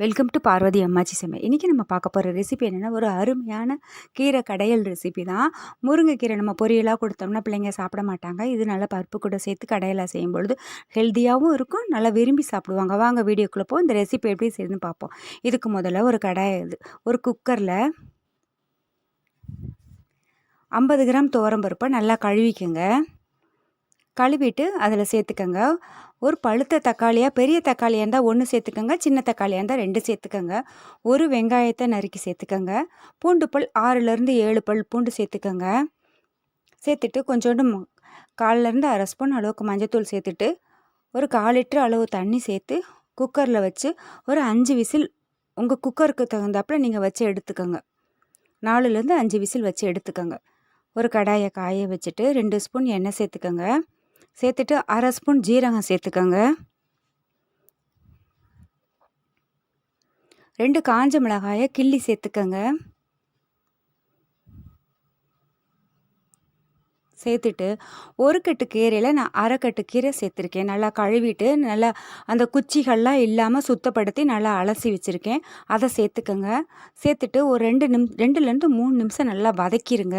Welcome to Parvati அம்மாச்சி சமை இன்றைக்கி நம்ம பார்க்க போகிற ரெசிபி என்னென்னா ஒரு அருமையான கீரை கடையல் ரெசிபி தான். முருங்கைக்கீரை நம்ம பொரியலாக கொடுத்தோம்னா பிள்ளைங்க சாப்பிட மாட்டாங்க. இது நல்லா பருப்பு கூட சேர்த்து கடையலாக செய்யும் பொழுது ஹெல்த்தியாகவும் இருக்கும். நல்லா விரும்பி சாப்பிடுவாங்க. வாங்க வீடியோக்குள்ளே போ இந்த ரெசிபி எப்படி செய்யுதுன்னு பார்ப்போம். இதுக்கு முதல்ல ஒரு கடாய் இது ஒரு குக்கரில் ஐம்பது கிராம் துவரம்பருப்பை நல்லா கழுவிக்கோங்க. கழுவிட்டு அதில் சேர்த்துக்கங்க. ஒரு பழுத்த தக்காளியாக பெரிய தக்காளியாக இருந்தால் ஒன்று சேர்த்துக்கோங்க சின்ன தக்காளியாக இருந்தால் ரெண்டு சேர்த்துக்கோங்க. ஒரு வெங்காயத்தை நறுக்கி சேர்த்துக்கோங்க. பூண்டு பல் ஆறுலேருந்து ஏழு பல் பூண்டு சேர்த்துக்கோங்க. சேர்த்துட்டு கொஞ்சோண்டு காலிலேருந்து அரை ஸ்பூன் அளவுக்கு மஞ்சத்தூள் சேர்த்துட்டு ஒரு கால் லிட்டர் அளவு தண்ணி சேர்த்து குக்கரில் வச்சு ஒரு அஞ்சு விசில் உங்கள் குக்கருக்கு தகுந்தாப்பில் நீங்கள் வச்சு எடுத்துக்கோங்க. நாலுலேருந்து அஞ்சு விசில் வச்சு எடுத்துக்கோங்க. ஒரு கடாயை காய வச்சுட்டு ரெண்டு ஸ்பூன் எண்ணெய் சேர்த்துக்கோங்க. சேர்த்துட்டு அரை ஸ்பூன் ஜீரகம் சேர்த்துக்கோங்க. ரெண்டு காஞ்ச மிளகாயை கிள்ளி சேர்த்துக்கோங்க. சேர்த்துட்டு ஒரு கட்டு கீரையில் நான் அரை கட்டு கீரை சேர்த்துருக்கேன். நல்லா கழுவிட்டு நல்லா அந்த குச்சிகள்லாம் இல்லாமல் சுத்தப்படுத்தி நல்லா அலசி வச்சுருக்கேன். அதை சேர்த்துக்கோங்க. சேர்த்துட்டு ஒரு ரெண்டு நிம் ரெண்டுலேருந்து மூணு நிமிஷம் நல்லா வதக்கிடுங்க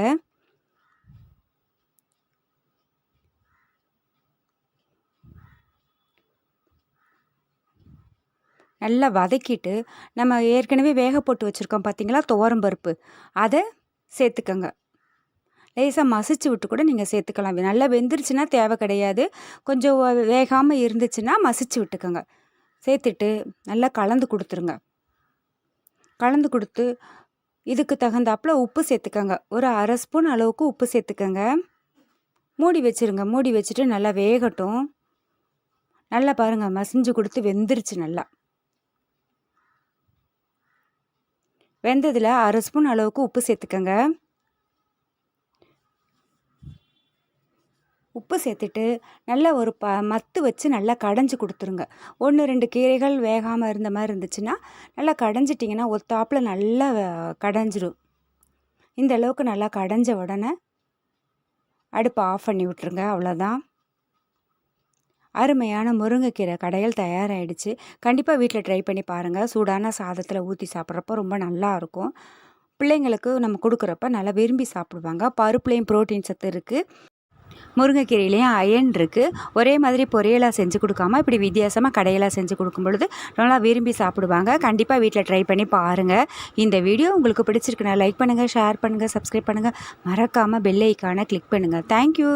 நல்லா வதக்கிட்டு நம்ம ஏற்கனவே வேக போட்டு வச்சுருக்கோம் பார்த்தீங்களா துவரம்பருப்பு அதை சேர்த்துக்கோங்க. லேசாக மசிச்சு விட்டு கூட நீங்கள் சேர்த்துக்கலாம். நல்லா வெந்துருச்சுன்னா தேவை கிடையாது. கொஞ்சம் வேகாமல் இருந்துச்சுன்னா மசிச்சு விட்டுக்கோங்க. சேர்த்துட்டு நல்லா கலந்து கொடுத்துருங்க. கலந்து கொடுத்து இதுக்கு தகுந்தாப்பில் உப்பு சேர்த்துக்கோங்க. ஒரு அரை ஸ்பூன் அளவுக்கு உப்பு சேர்த்துக்கோங்க. மூடி வச்சுருங்க. மூடி வச்சுட்டு நல்லா வேகட்டும். நல்லா பாருங்கள் மசிஞ்சு கொடுத்து வெந்துருச்சு நல்லா. வெந்ததில் அரை ஸ்பூன் அளவுக்கு உப்பு சேர்த்துக்கங்க. உப்பு சேர்த்துட்டு நல்லா ஒரு ப மத்து வச்சு நல்லா கடைஞ்சி கொடுத்துருங்க. ஒன்று ரெண்டு கீரைகள் வேகாமல் இருந்த மாதிரி இருந்துச்சுன்னா நல்லா கடைஞ்சிட்டிங்கன்னா ஒத்தாப்பில் நல்லா கடைஞ்சிடும் இந்த அளவுக்கு நல்லா கடைஞ்ச உடனே அடுப்பை ஆஃப் பண்ணி விட்ருங்க அவ்வளோதான் அருமையான முருங்கைக்கீரை கடையில் தயாராகிடுச்சு கண்டிப்பாக வீட்டில் ட்ரை பண்ணி பாருங்கள் சூடான சாதத்தில் ஊற்றி சாப்பிட்றப்ப ரொம்ப நல்லாயிருக்கும் பிள்ளைங்களுக்கு நம்ம கொடுக்குறப்ப நல்லா விரும்பி சாப்பிடுவாங்க. பருப்புலேயும் ப்ரோட்டீன் சத்து இருக்குது முருங்கைக்கீரையிலையும் அயன் இருக்குது ஒரே மாதிரி பொரியலாக செஞ்சு கொடுக்காம இப்படி வித்தியாசமாக கடையெல்லாம் செஞ்சு கொடுக்கும் பொழுது நல்லா விரும்பி சாப்பிடுவாங்க. கண்டிப்பாக வீட்டில் ட்ரை பண்ணி பாருங்கள் இந்த வீடியோ உங்களுக்கு பிடிச்சிருக்குன்னா லைக் பண்ணுங்கள் ஷேர் பண்ணுங்கள் சப்ஸ்கிரைப் பண்ணுங்கள் மறக்காமல் பெல் ஐக்கானை கிளிக் பண்ணுங்கள் தேங்க்யூ